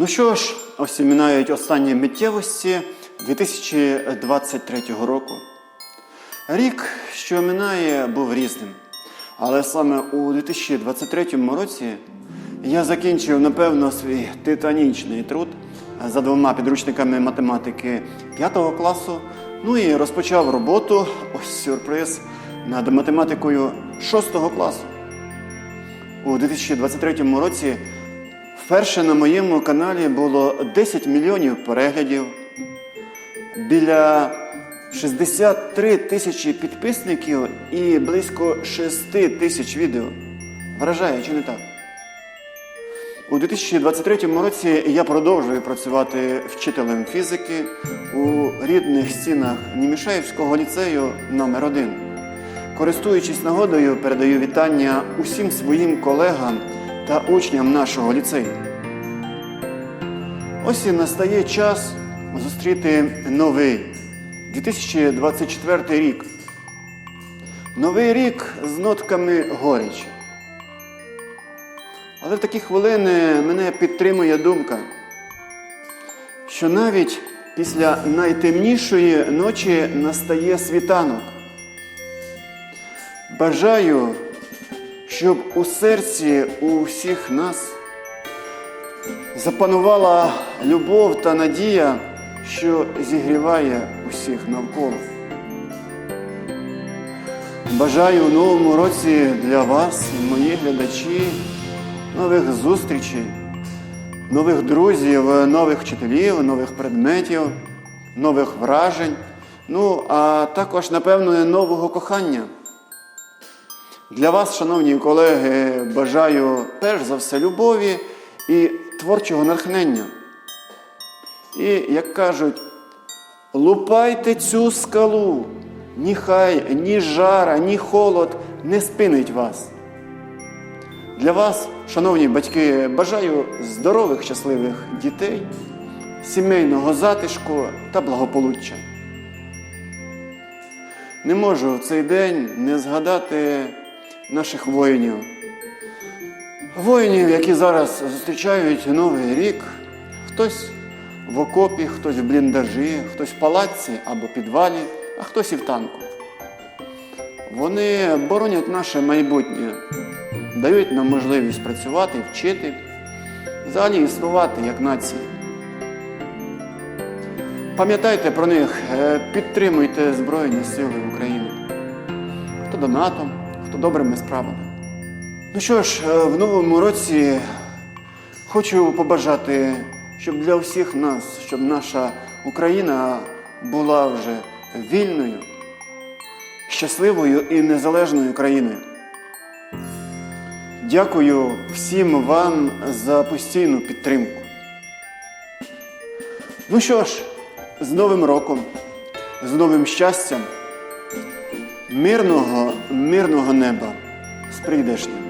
Ну що ж, ось минають останні миттєвості 2023 року. Рік, що минає, був різним. Але саме у 2023 році я закінчив, напевно, свій титанічний труд за двома підручниками математики 5 класу. Ну і розпочав роботу, ось сюрприз, над математикою 6 класу. У 2023 році вперше на моєму каналі було 10 мільйонів переглядів, біля 63 тисячі підписників і близько 6 тисяч відео. Вражає, чи не так? У 2023 році я продовжую працювати вчителем фізики у рідних стінах Німішаївського ліцею номер 1 Користуючись нагодою, передаю вітання усім своїм колегам та учням нашого ліцею. Ось і настає час зустріти новий 2024 рік. Новий рік з нотками горечі. Але в такі хвилини мене підтримує думка, що навіть після найтемнішої ночі настає світанок. Бажаю, щоб у серці у всіх нас запанувала любов та надія, що зігріває усіх навколо. Бажаю у новому році для вас, мої глядачі, нових зустрічей, нових друзів, нових вчителів, нових предметів, нових вражень. Ну, а також, напевно, нового кохання. Для вас, шановні колеги, бажаю перш за все любові і творчого натхнення. І, як кажуть, лупайте цю скалу, ніхай ні жара, ні холод не спинить вас. Для вас, шановні батьки, бажаю здорових, щасливих дітей, сімейного затишку та благополуччя. Не можу в цей день не згадати наших воїнів. Воїнів, які зараз зустрічають Новий рік, хтось в окопі, хтось в бліндажі, хтось в палаці або підвалі, а хтось і в танку. Вони боронять наше майбутнє, дають нам можливість працювати, вчити, взагалі існувати як нація. Пам'ятайте про них, е, підтримуйте Збройні Сили України. Хто донатом, хто добрими справами. Ну що ж, е, в новому році хочу побажати, щоб для всіх нас, щоб наша Україна була вже вільною, щасливою і незалежною країною. Дякую всім вам за постійну підтримку. Ну що ж, з Новим роком, з новим щастям, мирного, мирного неба з прийдешнім.